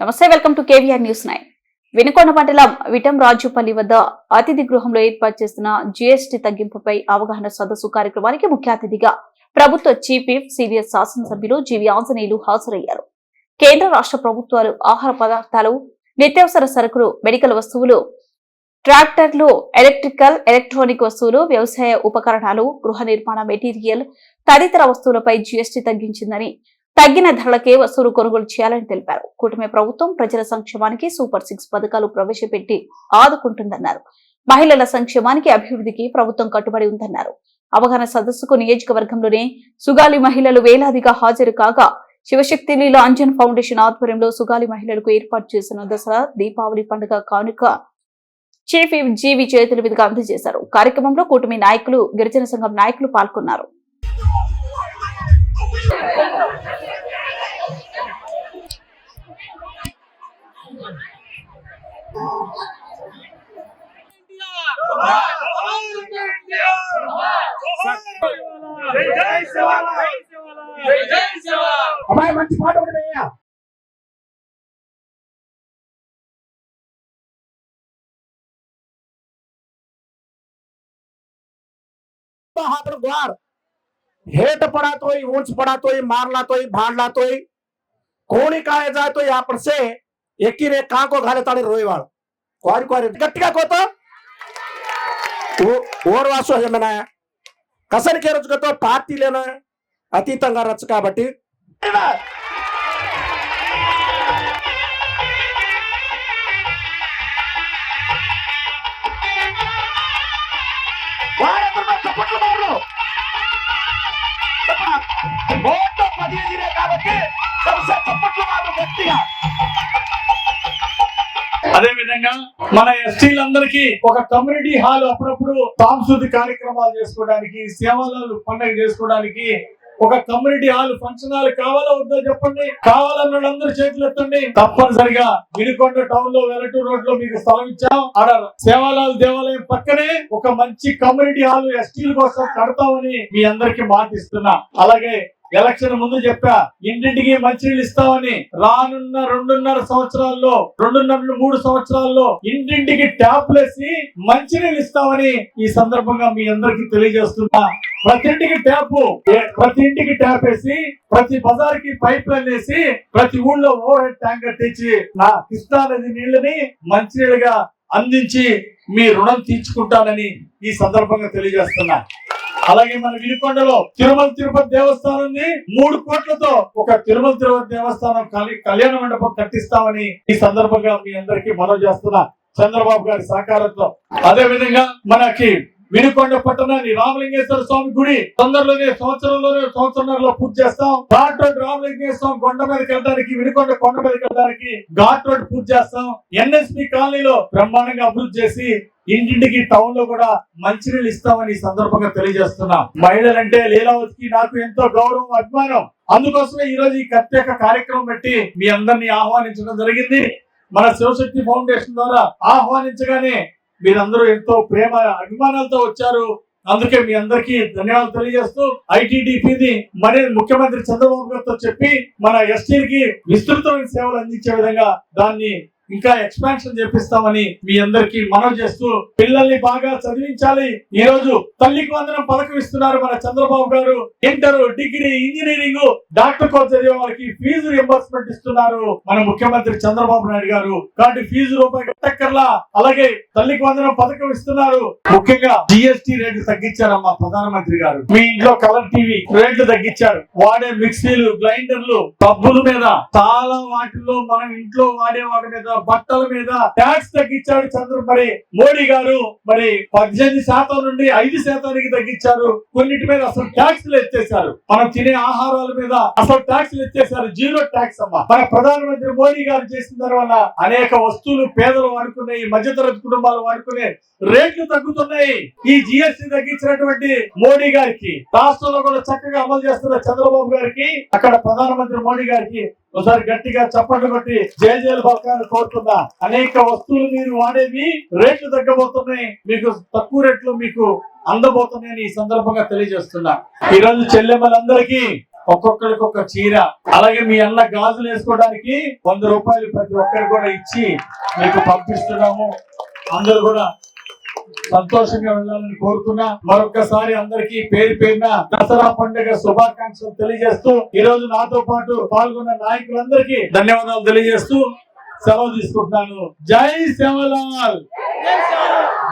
నమస్తే welcome to KVR news nine. Vinukonda మండలం విటం రాజుపల్లి వద్ద అతిథి గృహంలో ఏర్పాటు చేసిన జీఎస్టీ తగ్గింపుపై అవగాహన సదస్సు కార్యక్రమానికి ముఖ్య అతిథిగా ప్రభుత్వ చీఫ్ విప్ సీనియర్ శాసనసభ్యులు జీవి ఆంజనేయులు హాజరయ్యారు. కేంద్ర రాష్ట్ర ప్రభుత్వాలు ఆహార పదార్థాలు నిత్యావసర సరుకులు మెడికల్ వస్తువులు ట్రాక్టర్లు ఎలక్ట్రికల్ ఎలక్ట్రానిక్ వస్తువులు వ్యవసాయ ఉపకరణాలు గృహ నిర్మాణ మెటీరియల్ తదితర వస్తువులపై జీఎస్టీ తగ్గించిందని తగ్గిన ధరలకే వస్తువులు కొనుగోలు చేయాలని తెలిపారు. కూటమి ప్రభుత్వం ప్రజల సంక్షేమానికి సూపర్ సిక్స్ పథకాలు ప్రవేశపెట్టి ఆదుకుంటుందన్నారు. మహిళల సంక్షేమానికి అభివృద్ధికి ప్రభుత్వం కట్టుబడి ఉందన్నారు. అవగాహన సదస్సుకు నియోజకవర్గంలోనే సుగాలి మహిళలు వేలాదిగా హాజరు కాగా శివశక్తి లీల అంజన్ ఫౌండేషన్ ఆధ్వర్యంలో సుగాలి మహిళలకు ఏర్పాటు చేసిన దసరా దీపావళి పండుగ కానుక చీఫ్ జీవి చేతుల మీదుగా అందజేశారు. కార్యక్రమంలో కూటమి నాయకులు గిరిజన సంఘం నాయకులు పాల్గొన్నారు. అమ్మాయి మంచి పాట ఒకటి వేయ हाथ द्वार हेट पड़ा तो ही ऊंच पड़ा तो ही मारला तो ही भांडला तो ही कोणी काय जाय तो यहाँ पर से एकीने काको घाले ताड़े रोईवाड़ क्वारी क्वारी गट्टिगा कोतो ఓర్ వాసు ఏమన్నా కసనికి రచుకతో పార్టీలేనా అతీతంగా రచ్చు కాబట్టి వారెవరు చప్పట్లు మారు ఓట్లు కాబట్టి చప్పట్లు మారు గట్టిగా అదే విధంగా మన ఎస్టీలందరికీ ఒక కమ్యూనిటీ హాల్ అప్పుడప్పుడు సాంస్కృతిక కార్యక్రమాలు చేసుకోవడానికి సేవలు పండుగ చేసుకోవడానికి ఒక కమ్యూనిటీ హాల్ ఫంక్షన్ హాల్ కావాలా వద్దా చెప్పండి? కావాలన్నాడు వాళ్ళందరూ చేతులు ఎత్తండి. తప్పనిసరిగా వినుకొండ టౌన్లో వెలటూరు రోడ్లో మీకు స్థలం ఇచ్చాం. ఆడ సేవాలాల్ దేవాలయం పక్కనే ఒక మంచి కమ్యూనిటీ హాల్ ఎస్టీల కోసం కడతామని మీ అందరికి మాట ఇస్తున్నా అలాగే ఎలక్షన్ ముందు చెప్పా ఇంటింటికి మంచినీళ్ళు ఇస్తామని రానున్న రెండున్నర సంవత్సరాల్లో రెండున్నర మూడు సంవత్సరాల్లో ఇంటింటికి ట్యాప్లు వేసి మంచినీళ్ళు ఇస్తామని ఈ సందర్భంగా మీ అందరికి తెలియజేస్తున్నా. ప్రతి ఇంటికి ట్యాప్ ప్రతి ఇంటికి ట్యాప్ వేసి ప్రతి బజార్కి పైప్ లైన్ వేసి ప్రతి ఊళ్ళో ఓవర్ హెడ్ ట్యాంకర్ తెచ్చి నా కృష్ణా నది నీళ్ళని మంచినీళ్ళుగా అందించి మీ రుణం తీర్చుకుంటానని ఈ సందర్భంగా తెలియజేస్తున్నా. అలాగే మన వినుకొండలో తిరుమల తిరుపతి దేవస్థానాన్ని మూడు కోట్లతో ఒక తిరుమల తిరుపతి దేవస్థానం కలి- కళ్యాణ మండపం కట్టిస్తామని ఈ సందర్భంగా మీ అందరికీ మనవి చేస్తున్నా చంద్రబాబు గారి సహకారంతో. అదే విధంగా మనకి వినుకొండ పట్టణాన్ని రామలింగేశ్వర స్వామి గుడి తొందరలోనే సంవత్సరంలోనే సంవత్సరంలో పూర్తి చేస్తాం. ఘాట్ రోడ్ రామలింగేశ్వర స్వామి కొండ మీదకి వెళ్ళడానికి వినుకొండ కొండ మీదకి వెళ్ళడానికి ఘాట్ రోడ్ పూర్తి చేస్తాం. ఎన్ఎస్పి కాలనీలో బ్రహ్మాండంగా అభివృద్ధి చేసి ఇంటింటికి టౌన్లో కూడా మంచినీళ్ళు ఇస్తామని సందర్భంగా తెలియజేస్తున్నా. మహిళలంటే లీలావతికి నాకు ఎంతో గౌరవం అభిమానం. అందుకోసమే ఈ రోజు ఈ ప్రత్యేక కార్యక్రమం పెట్టి మీ అందరినీ ఆహ్వానించడం జరిగింది. మన శివశక్తి ఫౌండేషన్ ద్వారా ఆహ్వానించగానే మీరందరూ ఎంతో ప్రేమ అభిమానాలతో వచ్చారు. అందుకే మీ అందరికీ ధన్యవాదాలు తెలియజేస్తూ ఐటీడీపీని మరి ముఖ్యమంత్రి చంద్రబాబు గారితో చెప్పి మన ఎస్టీలకి విస్తృతమైన సేవలు అందించే విధంగా దాన్ని ఇంకా ఎక్స్పాన్షన్ చేపిస్తామని మీ అందరికి మనవి చేస్తూ పిల్లల్ని బాగా చదివించాలి. ఈ రోజు తల్లికి వందనం పథకం ఇస్తున్నారు మన Chandrababu garu. Inter degree engineering doctor course చదివే వాళ్ళకి ఫీజు రియంబర్స్మెంట్ ఇస్తున్నారు మన ముఖ్యమంత్రి చంద్రబాబు నాయుడు గారు. కాబట్టి ఫీజు రూపాయి కట్టక్కర్లా. అలాగే తల్లికి వందనం పథకం ఇస్తున్నారు. ముఖ్యంగా జిఎస్టీ రేట్లు తగ్గించారమ్మా ప్రధానమంత్రి గారు. మీ ఇంట్లో కలర్ టీవీ రేట్లు తగ్గించారు. వాడే మిక్సీలు గ్రైండర్లు పబ్బుల మీద చాలా వాటిల్లో మనం ఇంట్లో వాడే వాటి మీద బట్టల మీద ట్యాక్స్ తగ్గించాడు చంద్ర మరి మోడీ గారు. మరి పద్దెనిమిది శాతం నుండి ఐదు శాతానికి తగ్గించారు. కొన్నిటి మీద అసలు ట్యాక్స్లు ఎత్తేసారు మనం తినే ఆహారాల మీద అసలు ట్యాక్స్లు ఎత్తేసారు జీరో ట్యాక్స్ అమ్మ. మన ప్రధానమంత్రి మోడీ గారు చేసిన తర్వాత అనేక వస్తువులు పేదలు వాడుకున్నాయి మధ్యతరగతి కుటుంబాలు వాడుకునే రేట్లు తగ్గుతున్నాయి. ఈ జిఎస్టి తగ్గించినటువంటి మోడీ గారికి రాష్ట్రంలో కూడా చక్కగా అమలు చేస్తున్న చంద్రబాబు గారికి అక్కడ ప్రధానమంత్రి మోడీ గారికి ఒకసారి గట్టిగా చప్పట్లు కొట్టి జేజేలు పలకాలని కోరుతున్నా అనేక వస్తువులు మీరు వాడేవి రేట్లు తగ్గబోతున్నాయి. మీకు తక్కువ రేట్లు మీకు అందబోతున్నాయని ఈ సందర్భంగా తెలియజేస్తున్నా. ఈ రోజు చెల్లెమ్మలందరికీ ఒక్కొక్కరికి ఒక చీర. అలాగే మీ అన్న గాజులు వేసుకోవడానికి వంద రూపాయలు ప్రతి ఒక్కరికి కూడా ఇచ్చి మీకు పంపిస్తున్నాము. అందరూ కూడా సంతోషంగా వెళ్ళాలని కోరుతున్నా. మరొకసారి అందరికీ పేరు పేరున దసరా పండుగ శుభాకాంక్షలు తెలియజేస్తూ ఈ రోజు నాతో పాటు పాల్గొన్న నాయకులందరికీ ధన్యవాదాలు తెలియజేస్తూ సెలవు తీసుకుంటున్నాను. జై సేవలాల్